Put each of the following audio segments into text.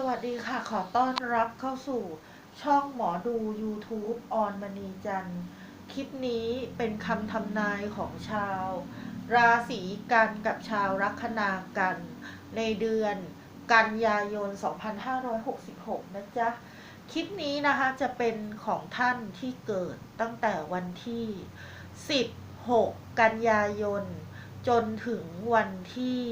สวัสดีค่ะ ขอต้อนรับเข้าสู่ช่องหมอดู YouTube ออนมณีจันทร์ คลิปนี้เป็นคำทำนายของชาว ราศีกันกับชาวลัคนากัน ในเดือนกันยายน 2566 นะจ๊ะ คลิปนี้นะคะจะเป็นของท่านที่เกิดตั้งแต่วันที่ 16 กันยายน จนถึงวันที่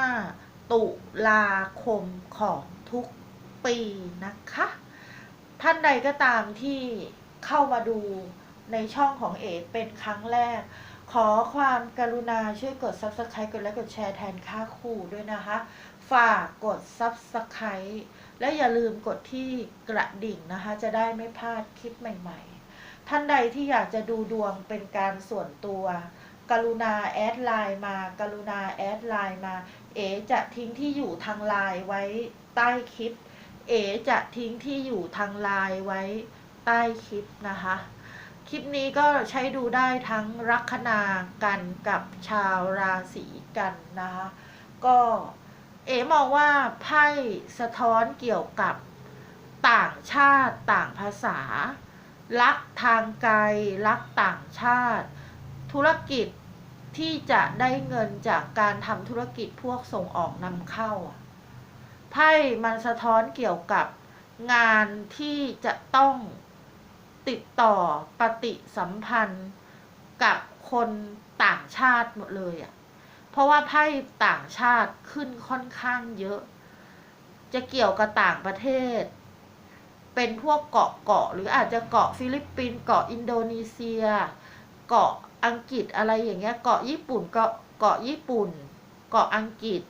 15 ตุลาคมของทุกปีนะคะ ท่านใดก็ตามที่เข้ามาดูในช่องของเอเป็นครั้งแรก ขอความกรุณาช่วยกด Subscribe กดไลค์กดแชร์แทนค่าครูด้วยนะคะ ฝากกด Subscribe และอย่าลืมกดที่กระดิ่งนะคะ จะได้ไม่พลาดคลิปใหม่ๆ ท่านใดที่อยากจะดูดวงเป็นการส่วนตัว กรุณาแอดไลน์มา กรุณาแอดไลน์มา เอจะทิ้งที่อยู่ทางไลน์ไว้ใต้คลิป เอจะทิ้งที่อยู่ทางไลน์ไว้ใต้คลิปนะคะ คลิปนี้ก็ใช้ดูได้ทั้งลัคนากันกับชาวราศีกันนะคะ ก็เอมองว่าไพ่สะท้อนเกี่ยวกับต่างชาติต่างภาษา รักทางไกล รักต่างชาติ ธุรกิจ ที่จะได้เงินจากการทำธุรกิจพวกส่งออกนำเข้าไพ่มันสะท้อนเกี่ยวกับงานที่จะต้องติดต่อปฏิสัมพันธ์กับคนต่างชาติหมดเลยอะ่ะ เพราะว่าไพ่ต่างชาติขึ้นค่อนข้างเยอะ จะเกี่ยวกับต่างประเทศ เป็นพวกเกาะเกาะหรืออาจจะเกาะฟิลิปปินส์เกาะอินโดนีเซีย เกาะอังกฤษอะไรอย่างเงี้ยเกาะญี่ปุ่นเกาะเกาะญี่ปุ่น เกาะอังกฤษ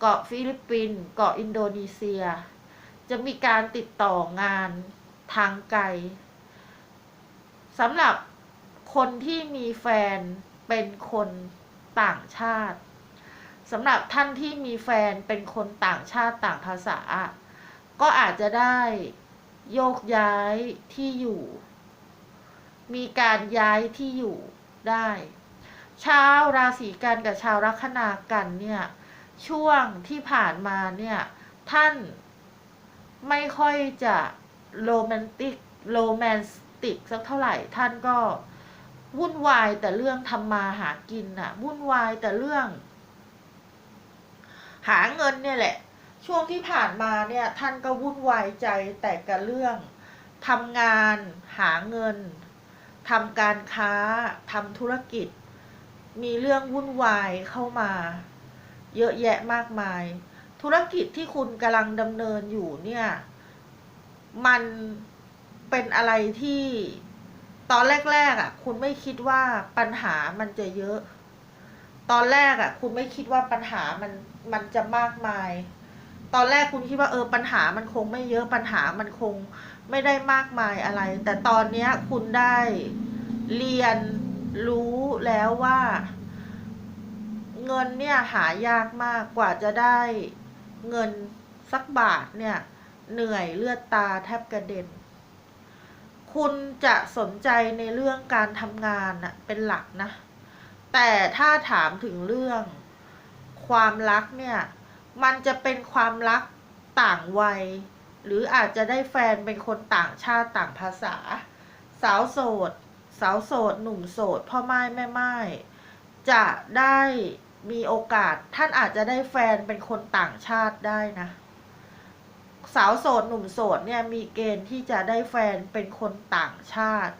เกาะฟิลิปปินส์เกาะอินโดนีเซีย จะมีการติดต่องานทางไกลสำหรับคนที่มีแฟนเป็นคนต่างชาติสำหรับท่านที่มีแฟนเป็นคนต่างชาติต่างภาษา ก็อาจจะได้โยกย้ายที่อยู่ มีการย้ายที่อยู่ ได้ ชาวราศีกันกับชาวลัคนากันเนี่ย ช่วงที่ผ่านมาเนี่ย ท่านไม่ค่อยจะโรแมนติกโรแมนติกสักเท่าไหร่ ท่านก็วุ่นวายแต่เรื่องทำมาหากินน่ะ วุ่นวายแต่เรื่อง หาเงินเนี่ยแหละ ช่วงที่ผ่านมาเนี่ย ท่านก็วุ่นวายใจแต่กับเรื่องทำงานหาเงิน ทำการค้าทำธุรกิจ มีเรื่องวุ่นวายเข้ามา เยอะแยะมากมาย ธุรกิจที่คุณกำลังดำเนินอยู่เนี่ย มันเป็นอะไรที่ตอนแรกๆอะ คุณไม่คิดว่าปัญหามันจะเยอะ ตอนแรกอะ คุณไม่คิดว่าปัญหามันมันจะมากมาย ตอนแรกคุณคิดว่าเออปัญหามันคงไม่เยอะปัญหามันคง ไม่ได้มากมายอะไร แต่ตอนนี้คุณได้เรียนรู้แล้วว่า เงินเนี่ยหายากมากกว่าจะได้เงินสักบาทเนี่ย เหนื่อยเลือดตาแทบกระเด็น คุณจะสนใจในเรื่องการทำงานน่ะเป็นหลักนะ แต่ถ้าถามถึงเรื่องความรักเนี่ย มันจะเป็นความรักต่างวัย หรืออาจจะได้แฟนเป็นคนต่างชาติต่างภาษา สาวโสด สาวโสด หนุ่มโสด พ่อไม้แม่ไม้จะได้มีโอกาสท่านอาจจะได้แฟนเป็นคนต่างชาติได้นะ สาวโสด หนุ่มโสดเนี่ยมีเกณฑ์ที่จะได้แฟนเป็นคนต่างชาติ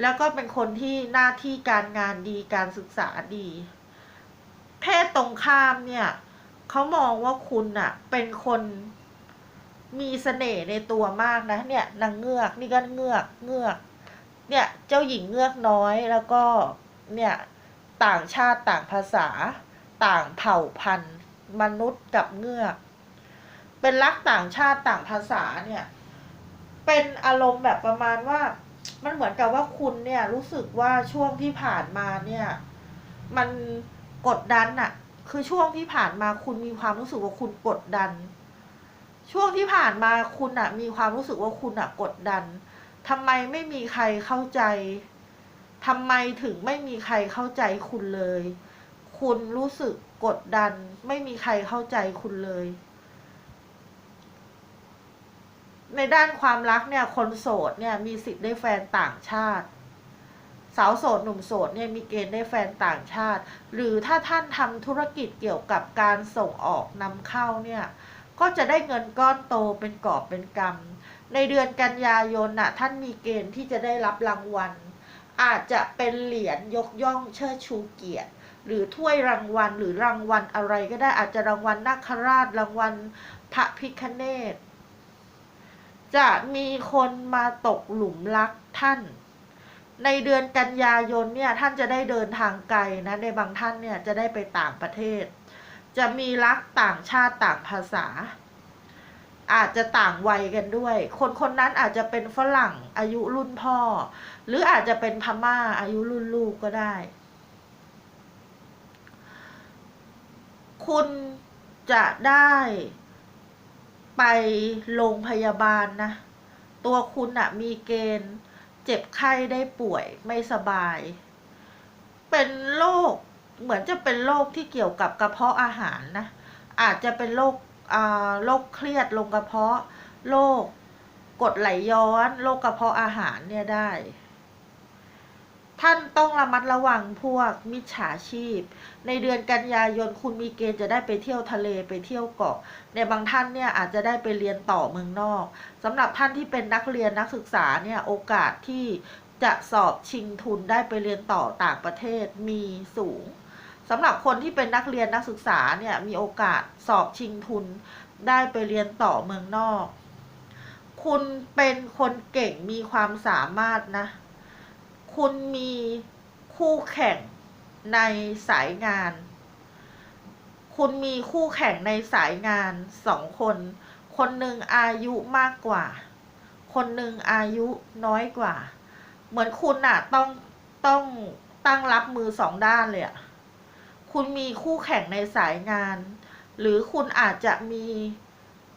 แล้วก็เป็นคนที่หน้าที่การงานดีการศึกษาดี เพศตรงข้ามเนี่ยเขามองว่าคุณน่ะเป็นคน มีเสน่ห์ในตัวมากนะ เนี่ยนางเงือกนี่ก็เงือกเงือก เนี่ยเจ้าหญิงเงือกน้อยแล้วก็เนี่ยต่างชาติต่างภาษา ต่างเผ่าพันธุ์ มนุษย์กับเงือก เป็นรักต่างชาติต่างภาษาเนี่ย เป็นอารมณ์แบบประมาณว่า มันเหมือนกับว่าคุณเนี่ยรู้สึกว่าช่วงที่ผ่านมาเนี่ย มันกดดันอะคือช่วงที่ผ่านมาคุณมีความรู้สึกว่าคุณกดดัน ช่วงที่ผ่านมาคุณอะมีความรู้สึกว่าคุณอะกดดันทำไมไม่มีใครเข้าใจทำไมถึงไม่มีใครเข้าใจคุณเลย คุณรู้สึกกดดัน ไม่มีใครเข้าใจคุณเลย ในด้านความรักเนี่ยคนโสดเนี่ยมีสิทธิ์ได้แฟนต่างชาติ สาวโสดหนุ่มโสดเนี่ยมีเกณฑ์ได้แฟนต่างชาติ หรือถ้าท่านทำธุรกิจเกี่ยวกับการส่งออกนำเข้าเนี่ย ก็จะได้เงินก้อนโตเป็นกอบเป็นกำในเดือนกันยายนน่ะท่านมีเกณฑ์ที่จะได้รับรางวัล อาจจะเป็นเหรียญยกย่องเชิดชูเกียรติ หรือถ้วยรางวัลหรือรางวัลอะไรก็ได้อาจจะรางวัลนาคราชรางวัลพระพิคเนตจะมีคนมาตกหลุมรักท่าน ในเดือนกันยายนเนี่ยท่านจะได้เดินทางไกลนะในบางท่านเนี่ยจะได้ไปต่างประเทศ จะมีรักต่างชาติต่างภาษา อาจจะต่างวัยกันด้วย คนคนนั้นอาจจะเป็นฝรั่งอายุรุ่นพ่อ หรืออาจจะเป็นพม่าอายุรุ่นลูกก็ได้ คุณจะได้ไปโรงพยาบาลนะ ตัวคุณอะมีเกณฑ์ เจ็บไข้ได้ป่วยไม่สบาย เป็นโรค เหมือนจะเป็นโรคที่เกี่ยวกับกระเพาะอาหารนะ อาจจะเป็นโรคอ่าโรคเครียดลงกระเพาะโรคกดไหลย้อนโรคกระเพาะอาหารเนี่ยได้ ท่านต้องระมัดระวังพวกมิจฉาชีพ ในเดือนกันยายนคุณมีเกณฑ์จะได้ไปเที่ยวทะเลไปเที่ยวเกาะ ในบางท่านเนี่ยอาจจะได้ไปเรียนต่อเมืองนอกสำหรับท่านที่เป็นนักเรียนนักศึกษาเนี่ยโอกาสที่จะสอบชิงทุนได้ไปเรียนต่อต่างประเทศมีสูง สำหรับคนที่เป็นนักเรียนนักศึกษาเนี่ยมีโอกาสสอบชิงทุน ได้ไปเรียนต่อเมืองนอก คุณเป็นคนเก่งมีความสามารถนะ คุณมีคู่แข่งในสายงาน คุณมีคู่แข่งในสายงานสองคน คนหนึ่งอายุมากกว่า คนหนึ่งอายุน้อยกว่า เหมือนคุณน่ะต้องต้องตั้งรับมือสองด้านเลยอะ คุณมีคู่แข่งในสายงาน หรือคุณอาจจะมี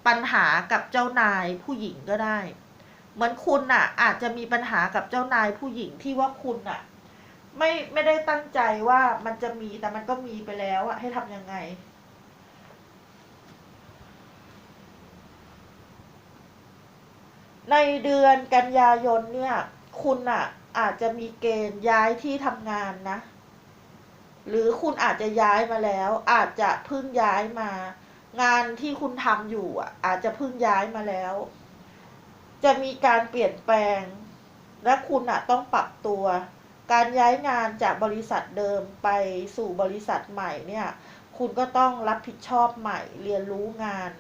ปัญหากับเจ้านายผู้หญิงก็ได้ เหมือนคุณน่ะ อาจจะมีปัญหากับเจ้านายผู้หญิงที่ว่าคุณน่ะ ไม่ไม่ได้ตั้งใจว่ามันจะมีแต่มันก็มีไปแล้วอะให้ทำยังไงในเดือนกันยายนเนี่ย คุณอะอาจจะมีเกณฑ์ย้ายที่ทำงานนะ หรือคุณอาจจะย้ายมาแล้ว อาจจะเพิ่งย้ายมา งานที่คุณทำอยู่อะ อาจจะเพิ่งย้ายมาแล้ว จะมีการเปลี่ยนแปลง และคุณอะต้องปรับตัว การย้ายงานจากบริษัทเดิมไปสู่บริษัทใหม่เนี่ย คุณก็ต้องรับผิดชอบใหม่ เรียนรู้งาน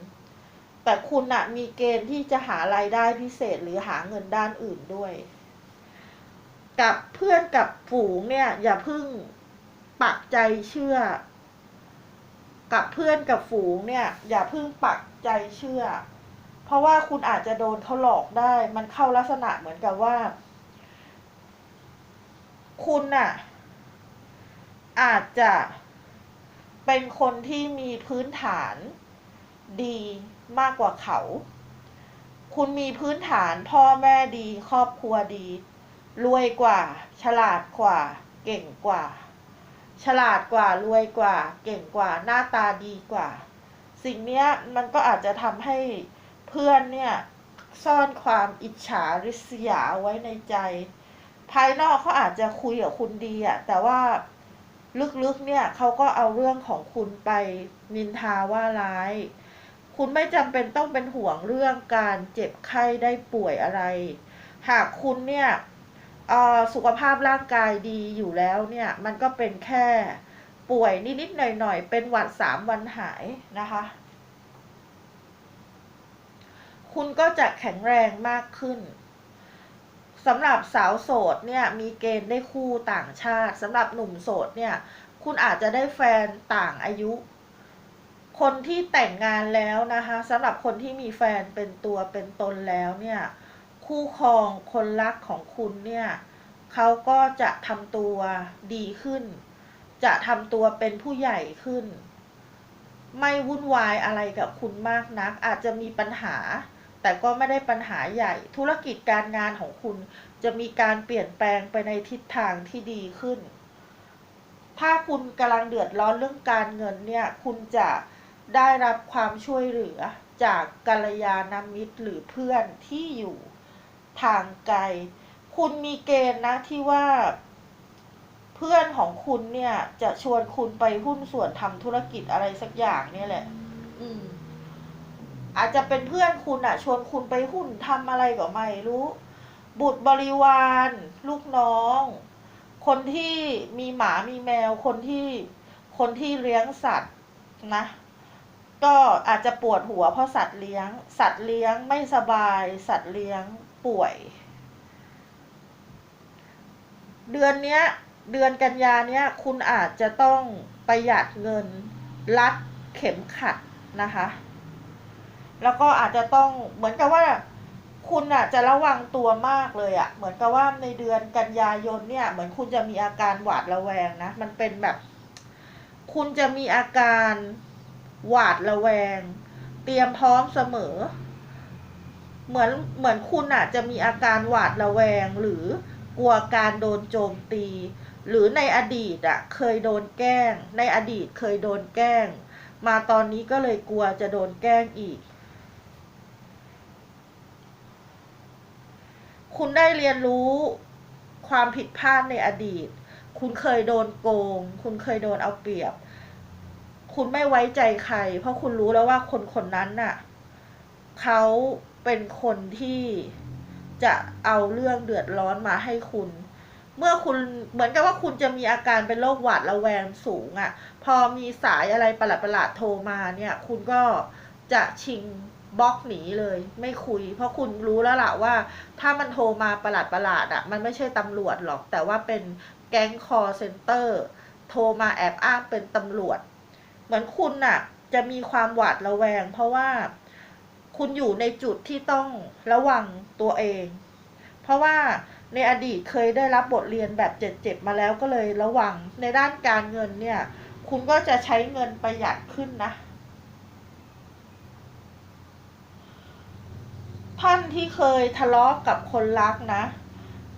แต่คุณอะมีเกณฑ์ที่จะหารายได้พิเศษหรือหาเงินด้านอื่นด้วย กับเพื่อนกับฝูงเนี่ย อย่าพึ่ง ปักใจเชื่อ กับเพื่อนกับฝูงเนี่ย อย่าเพึ่งปักใจเชื่อ เพราะว่าคุณอาจจะโดนเขาหลอกได้ มันเข้าลักษณะเหมือนกับว่า คุณน่ะ อาจจะเป็นคนที่มีพื้นฐานดีมากกว่าเขา คุณมีพื้นฐานพ่อแม่ดี ครอบครัวดี รวยกว่า ฉลาดกว่า เก่งกว่า ฉลาดกว่ารวยกว่า เก่งกว่าหน้าตาดีกว่า สิ่งเนี้ยมันก็อาจจะทำให้เพื่อนเนี่ยซ่อนความอิจฉาริษยาไว้ในใจ ภายนอกเขาอาจจะคุยกับคุณดีอะแต่ว่าลึกๆเนี่ยเขาก็เอาเรื่องของคุณไปนินทาว่าร้าย คุณไม่จำเป็นต้องเป็นห่วงเรื่องการเจ็บไข้ได้ป่วยอะไร หากคุณเนี่ย สุขภาพร่างกายดีอยู่แล้วเนี่ยมันก็เป็นแค่ป่วยนิดๆหน่อยๆเป็นหวัดสามวันหายนะคะ คุณก็จะแข็งแรงมากขึ้นสำหรับสาวโสดเนี่ยมีเกณฑ์ได้คู่ต่างชาติสำหรับหนุ่มโสดเนี่ยคุณอาจจะได้แฟนต่างอายุ คนที่แต่งงานแล้วนะคะสำหรับคนที่มีแฟนเป็นตัวเป็นตนแล้วเนี่ย คู่ครองคนรักของคุณเนี่ยเขาก็จะทำตัวดีขึ้น จะทำตัวเป็นผู้ใหญ่ขึ้น ไม่วุ่นวายอะไรกับคุณมากนัก อาจจะมีปัญหา แต่ก็ไม่ได้ปัญหาใหญ่ ธุรกิจการงานของคุณจะมีการเปลี่ยนแปลงไปในทิศทางที่ดีขึ้น ถ้าคุณกำลังเดือดร้อนเรื่องการเงินเนี่ย คุณจะได้รับความช่วยเหลือจากกัลยาณมิตรหรือเพื่อนที่อยู่ ทางไกล คุณมีเกณฑ์นะที่ว่า เพื่อนของคุณเนี่ย จะชวนคุณไปหุ้นส่วนทำธุรกิจอะไรสักอย่างเนี่ยแหละ อืม อาจจะเป็นเพื่อนคุณอะชวนคุณไปหุ้นทำอะไรก็ไม่รู้ บุตรบริวาร ลูกน้อง คนที่มีหมามีแมว คนที่คนที่เลี้ยงสัตว์นะก็อาจจะปวดหัวเพราะสัตว์เลี้ยง สัตว์เลี้ยงไม่สบาย สัตว์เลี้ยง ป่วย เดือนเนี้ย เดือนกันยาเนี้ย คุณอาจจะต้องประหยัดเงินรัดเข็มขัดนะคะ แล้วก็อาจจะต้องเหมือนกับว่าคุณอะจะระวังตัวมากเลยอะ เหมือนกับว่าในเดือนกันยายนเนี่ย เหมือนคุณจะมีอาการหวาดระแวงนะ มันเป็นแบบ คุณจะมีอาการหวาดระแวง เตรียมพร้อมเสมอ เหมือนเหมือนคุณอะจะมีอาการหวาดระแวงหรือกลัวการโดนโจมตี หรือในอดีตอะเคยโดนแกล้ง ในอดีตเคยโดนแกล้ง มาตอนนี้ก็เลยกลัวจะโดนแกล้งอีก คุณได้เรียนรู้ความผิดพลาดในอดีต คุณเคยโดนโกง คุณเคยโดนเอาเปรียบ คุณไม่ไว้ใจใคร เพราะคุณรู้แล้วว่าคนคนนั้นน่ะเขา เป็นคนที่จะเอาเรื่องเดือดร้อนมาให้คุณ เมื่อคุณเหมือนกับว่าคุณจะมีอาการเป็นโรคหวาดระแวงสูงอะ่ะ พอมีสายอะไรประหลาดๆโทรมาเนี่ย คุณก็จะชิงบล็อกหนีเลยไม่คุย เพราะคุณรู้แล้วล่ะว่า ถ้ามันโทรมาประหลาดประหลาดๆอะ่ะ มันไม่ใช่ตำรวจหรอก แต่ว่าเป็นแก๊งคอเซ็นเตอร์โทรมาแอบอ้างเป็นตำรวจ เหมือนคุณน่ะ จะมีความหวาดระแวง เพราะว่า คุณอยู่ในจุดที่ต้องระวังตัวเอง เพราะว่าในอดีตเคยได้รับบทเรียนแบบเจ็บๆมาแล้วก็เลยระวัง ในด้านการเงินเนี่ย คุณก็จะใช้เงินประหยัดขึ้นนะ ท่านที่เคยทะเลาะกับคนรักนะ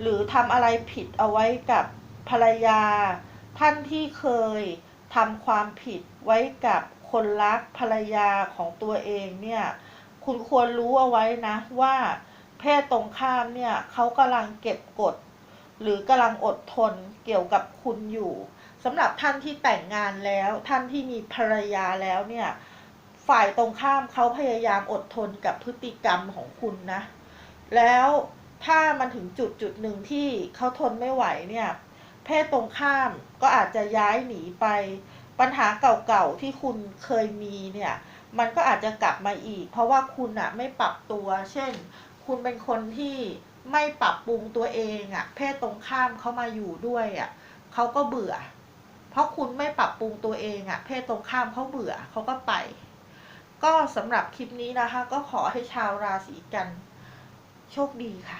หรือทำอะไรผิดเอาไว้กับภรรยา ท่านที่เคยทำความผิดไว้กับคนรักภรรยาของตัวเองเนี่ย คุณควรรู้เอาไว้นะว่าเพศตรงข้ามเนี่ยเขากำลังเก็บกด หรือกำลังอดทนเกี่ยวกับคุณอยู่สำหรับท่านที่แต่งงานแล้ว ท่านที่มีภรรยาแล้วเนี่ย ฝ่ายตรงข้ามเขาพยายามอดทนกับพฤติกรรมของคุณนะ แล้วถ้ามันถึงจุดจุดหนึ่งที่เขาทนไม่ไหวเนี่ย เพศตรงข้ามก็อาจจะย้ายหนีไป ปัญหาเก่าๆที่คุณเคยมีเนี่ย มันก็อาจจะกลับมาอีก เพราะว่าคุณอะไม่ปรับตัว เช่น คุณเป็นคนที่ไม่ปรับปรุงตัวเองอะเพศตรงข้ามเขามาอยู่ด้วยอะเขาก็เบื่อ เพราะคุณไม่ปรับปรุงตัวเองอะเพศตรงข้ามเขาเบื่อเขาก็ไป ก็สำหรับคลิปนี้นะคะ ก็ขอให้ชาวราศีกัน โชคดีค่ะ